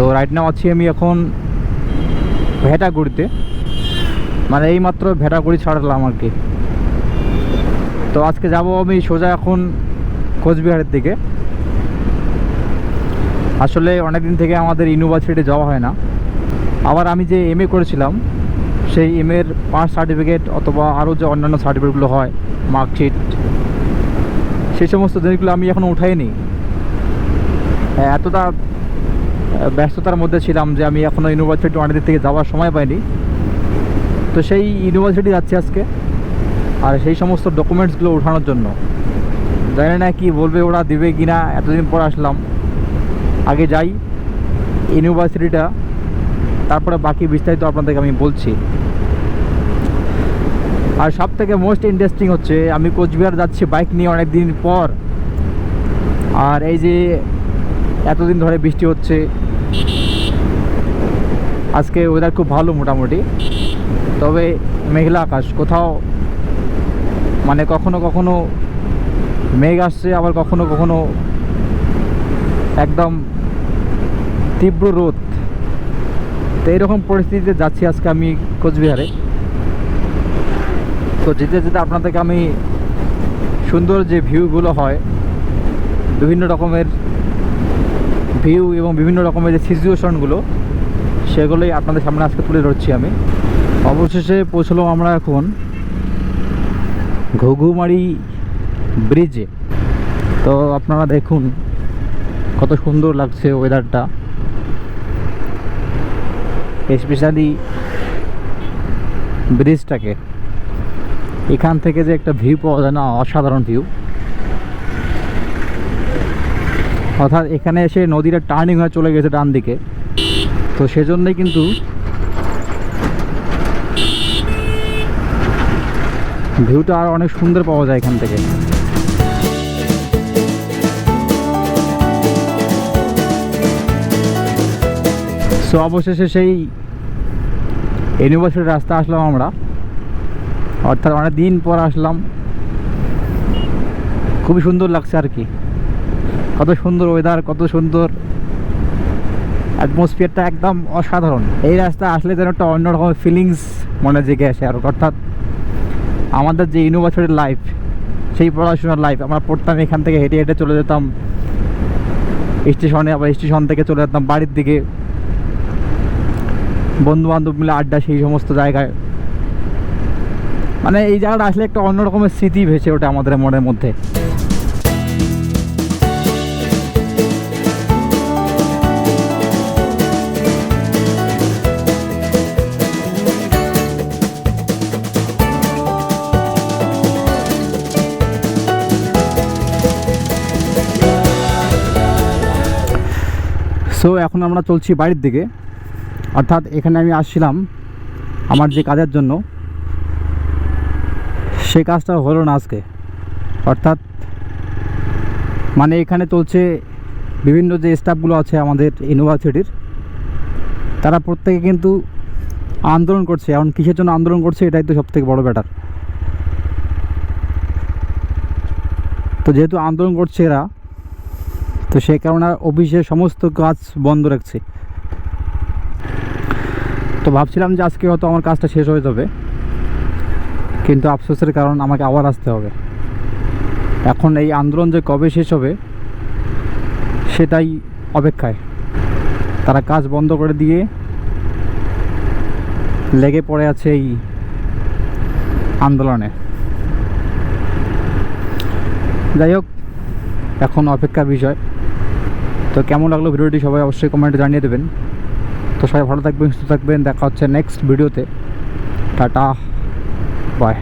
তো right now আছি আমি এখন ভেটাগুড়িতে। মানে এইমাত্র ভেটাগুড়ি ছাড়লাম আর কি। তো আজকে যাব আমি সোজা এখন কোচবিহারের দিকে। আসলে অনেক দিন থেকে আমাদের ইউনিভার্সিটি যাওয়া হয় না। আবার আমি যে এম করেছিলাম, সেই এম এর পাস সার্টিফিকেট অথবা আরও যে অন্যান্য সার্টিফিকেটগুলো হয় মার্কশিট সেই সমস্ত জিনিসগুলো আমি এখনও উঠাইনি। এতটা ব্যস্ততার মধ্যে ছিলাম যে আমি এখনও ইউনিভার্সিটি অনেক দিন থেকে যাওয়ার সময় পাইনি। তো সেই ইউনিভার্সিটি যাচ্ছি আজকে। আর সেই সমস্ত ডকুমেন্টসগুলো ওঠানোর জন্য। জানি না কি বলবে ওরা, দিবে কি না এতদিন পর আসলাম। আগে যাই ইউনিভার্সিটিটা তারপরে বাকি বিস্তারিত আপনাদেরকে আমি বলছি। আর সব থেকে মোস্ট ইন্টারেস্টিং হচ্ছে, আমি কোচবিহার যাচ্ছি বাইক নিয়ে অনেক দিন পর। আর এই যে এতদিন ধরে বৃষ্টি হচ্ছে। আজকে ওয়েদার খুব ভালো মোটামুটি। তবে মেঘলা আকাশ, কোথাও মানে কখনো কখনো মেঘ আসছে, আবার কখনো কখনো একদম তীব্র রোদ। তো এইরকম পরিস্থিতিতে যাচ্ছি আজকে আমি কোচবিহারে। তো যেতে যেতে আপনাদেরকে আমি সুন্দর যে ভিউগুলো হয়, বিভিন্ন রকমের ভিউ এবং বিভিন্ন রকমের যে সিচুয়েশনগুলো, সেগুলোই আপনাদের সামনে আজকে তুলে ধরছি আমি। অবশেষে পৌঁছলাম আমরা এখন ঘুঘুমারি ব্রিজে। তো আপনারা দেখুন কত সুন্দর লাগছে ওয়েদারটা স্পেশালি ব্রিজটাকে। এখান থেকে যে একটা ভিউ পাওয়া যায় না, অসাধারণ ভিউ অর্থাৎ এখানে এসে নদীটা টার্নিং হয়ে চলে গেছে ডান দিকে। তো সেজন্যই কিন্তু ভিউটা আর অনেক সুন্দর পাওয়া যায় এখান থেকে। সো অবশেষে সেই ইউনিভার্সিটির রাস্তা আসলাম আমরা। অর্থাৎ অনেক দিন পর আসলাম। খুবই সুন্দর লাগছে আর কি। কত সুন্দর ওয়েদার কত সুন্দর অ্যাটমসফিয়ারটা একদম অসাধারণ। এই রাস্তা আসলে যেন একটা অন্যরকম ফিলিংস মনে জেগে আসে আর, অর্থাৎ আমাদের যে ইউনিভার্সিটির লাইফ সেই পড়াশোনার লাইফ আমরা পড়তাম এখান থেকে হেঁটে হেঁটে চলে যেতাম স্টেশনে আবার স্টেশন থেকে চলে যেতাম বাড়ির দিকে। বন্ধু বান্ধব মিলে আড্ডা সেই সমস্ত জায়গায়। মানে এই জায়গাটা আসলে একটা অন্য রকমের স্মৃতি ভেসে ওঠে আমাদের মনের মধ্যে। সো এখন আমরা চলছি বাড়ির দিকে। অর্থাৎ এখানে আমি আসছিলাম আমার যে কাজের জন্য। সেই কাজটা হলো না আজকে। অর্থাৎ মানে এখানে চলছে বিভিন্ন যে স্টাফগুলো আছে আমাদের ইউনিভার্সিটির তারা প্রত্যেকে কিন্তু আন্দোলন করছে। এখন কিসের জন্য আন্দোলন করছে এটাই তো সবথেকে বড় ব্যাটার। তো যেহেতু আন্দোলন করছে এরা তো সেই কারণে অফিসে সমস্ত কাজ বন্ধ রাখছে। তো ভাবছিলাম যে আজকে হয়তো আমার কাজটা শেষ হয়ে যাবে, কিন্তু আফসোসের কারণ আমাকে আবার আসতে হবে। এখন এই আন্দোলন যে কবে শেষ হবে, সেটাই অপেক্ষায়। তারা কাজ বন্ধ করে দিয়ে লেগে পড়ে আছে এই আন্দোলনে। যাই হোক, এখন অপেক্ষার বিষয়। তো কেমন লাগল ভিডিওটি সবাই অবশ্যই কমেন্টে জানিয়ে দেবেন। তো সবাই ভালো থাকবেন, সুস্থ থাকবেন, দেখা হচ্ছে নেক্সট ভিডিওতে টাটা বাই